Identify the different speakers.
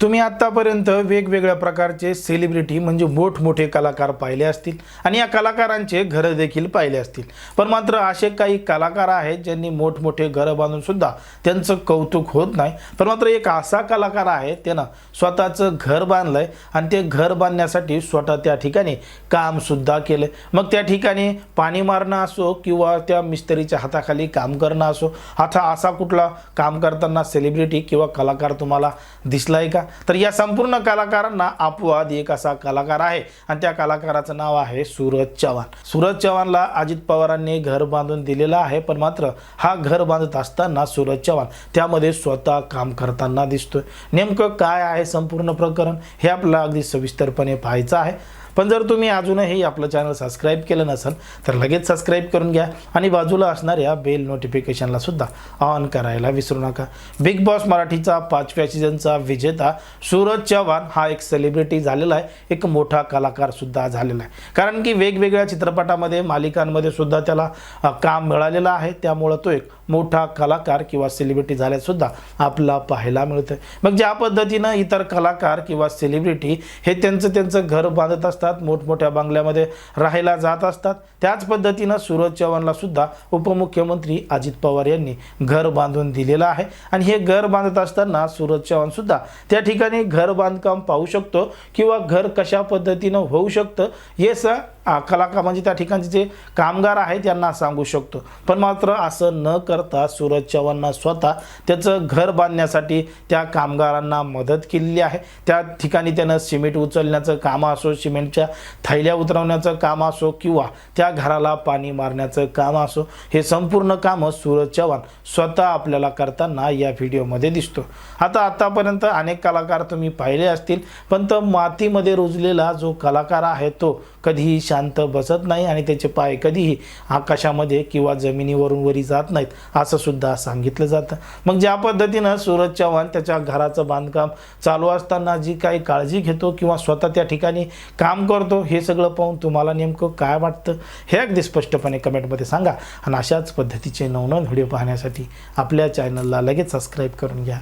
Speaker 1: तुम्ही आत्तापर्यंत वेगवेगळ्या प्रकारचे सेलिब्रिटी म्हणजे मोठमोठे कलाकार पाहिले असतील आणि या कलाकारांचे घरं देखील पाहिले असतील. पण मात्र असे काही कलाकार आहेत ज्यांनी मोठमोठे घरं बांधूनसुद्धा त्यांचं कौतुक होत नाही. पण मात्र एक असा कलाकार आहे त्यानं स्वतःचं घर बांधलं आहे आणि ते घर बांधण्यासाठी स्वतः त्या ठिकाणी कामसुद्धा केलं मग त्या ठिकाणी पाणी मारणं असो किंवा त्या मिस्त्रीच्या हाताखाली काम करणं असो आता असा कुठला काम करताना सेलिब्रिटी किंवा कलाकार तुम्हाला दिसलाय का? तर या संपूर्ण कलाकारांना अपवाद एक असा कलाकार आहे. आणि त्या कलाकाराचं नाव आहे सूरज चव्हाण. सूरज चव्हाणला अजित पवारांनी घर बांधून दिलेलं आहे पण मात्र हा घर बांधत असताना सूरज चव्हाण त्यामध्ये स्वतः काम करताना दिसतोय. नेमकं काय आहे संपूर्ण प्रकरण हे आपल्याला अगदी सविस्तरपणे पाहायचं आहे. पण जर तुम्ही अजूनही आपलं चॅनल सबस्क्राईब केलं नसेल तर लगेच सबस्क्राईब करून घ्या आणि बाजूला असणाऱ्या बेल नोटिफिकेशनला सुद्धा ऑन करायला विसरू नका. बिग बॉस मराठीचा पाचव्या सीझनचा विजेता सूरज चव्हाण हा एक सेलिब्रिटी झालेला आहे. एक मोठा कलाकार सुद्धा झालेला आहे. कारण की वेगवेगळ्या चित्रपटामध्ये मालिकांमध्ये सुद्धा त्याला काम मिळालेलं आहे. त्यामुळं तो एक मोठा कलाकार किंवा सेलिब्रिटी झाल्यासुद्धा आपला पाहायला मिळतं मग ज्या पद्धतीनं इतर कलाकार किंवा सेलिब्रिटी हे त्यांचं त्यांचं घर बांधत असतात मोठमोठ्या बंगल्यामध्ये राहायला जात असतात. त्याच पद्धतीनं सूरज चव्हाणला सुद्धा उपमुख्यमंत्री अजित पवार यांनी घर बांधून दिलेलं आहे. आणि हे घर बांधत असताना सूरज चव्हाण सुद्धा त्या ठिकाणी घर बांधकाम पाहू शकतो किंवा घर कशा पद्धतीनं होऊ शकतं हे स कलाकार म्हणजे त्या ठिकाणचे जे कामगार आहेत यांना सांगू शकतो. पण मात्र असं न करता सूरज चव्हाणना स्वतः त्याचं घर बांधण्यासाठी त्या कामगारांना मदत केलेली आहे. त्या ठिकाणी त्यानं सिमेंट उचलण्याचं काम असो सिमेंट सिमेंटच्या थैल्या उतरवण्याचं काम असो किंवा त्या घराला पाणी मारण्याचं काम असो हे संपूर्ण कामं सूरज चव्हाण स्वतः आपल्याला करताना या व्हिडिओमध्ये दिसतो. आता आतापर्यंत अनेक कलाकार तुम्ही पाहिले असतील पण तो मातीमध्ये रुजलेला जो कलाकार आहे तो कधीही शांत बसत नाही आणि त्याचे पाय कधीही आकाशामध्ये किंवा जमिनीवरून वरी जात नाहीत असं सुद्धा सांगितलं जातं. मग ज्या पद्धतीनं सूरज चव्हाण त्याच्या घराचं बांधकाम चालू असताना जी काही काळजी घेतो किंवा स्वतः त्या ठिकाणी काम करतो हे सगळं पाहून तुम्हाला नेमकं काय वाटतं हे अगदी स्पष्टपणे कमेंटमध्ये सांगा. आणि अशाच पद्धतीचे नवनवीन व्हिडिओ पाहण्यासाठी आपल्या चॅनलला लगेच सबस्क्राईब करून घ्या.